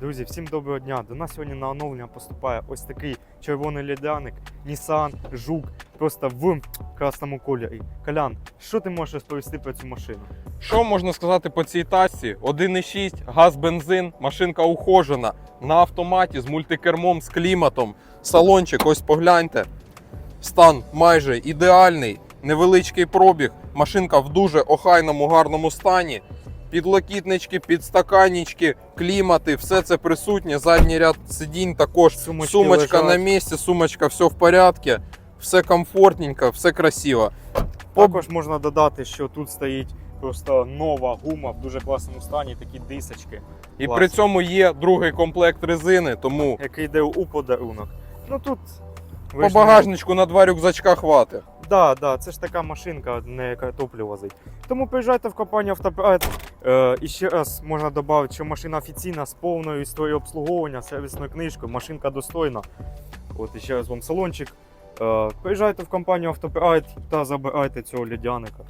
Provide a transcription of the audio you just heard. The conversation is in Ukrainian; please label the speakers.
Speaker 1: Друзі, всім доброго дня. До нас сьогодні на оновлення поступає ось такий червоний лідяник Nissan Жук, просто в красному кольорі. Колян, що ти можеш розповісти про цю машину?
Speaker 2: Що можна сказати по цій тачці? 1,6, газ, бензин, машинка ухожена, на автоматі з мультикермом, з кліматом, салончик, ось погляньте. Стан майже ідеальний, невеличкий пробіг, машинка в дуже охайному, гарному стані. Підлокітнички, підстаканнички, клімати, все це присутнє. Задній ряд сидінь також.
Speaker 1: Сумочки
Speaker 2: сумочка
Speaker 1: лежать.
Speaker 2: на місці, сумочка, все в порядку, все комфортненько, все красиво.
Speaker 1: Також можна додати, що тут стоїть просто нова гума в дуже класному стані, такі дисочки,
Speaker 2: І
Speaker 1: Клас.
Speaker 2: при цьому є другий комплект резини, тому
Speaker 1: який йде у подарунок. Ну тут
Speaker 2: по
Speaker 1: ж
Speaker 2: багажничку на два рюкзачка хватить.
Speaker 1: Да, да, це ж така машинка, не яка топливо возить. Тому приїжджайте в компанію Автопрайд. Е, і ще раз можна додати, що машина офіційна з повною історією обслуговування, сервісною книжкою, машинка достойна. От і ще раз вам салончик. Е, приїжджайте в компанію Автопрайд та забирайте цього лядяника.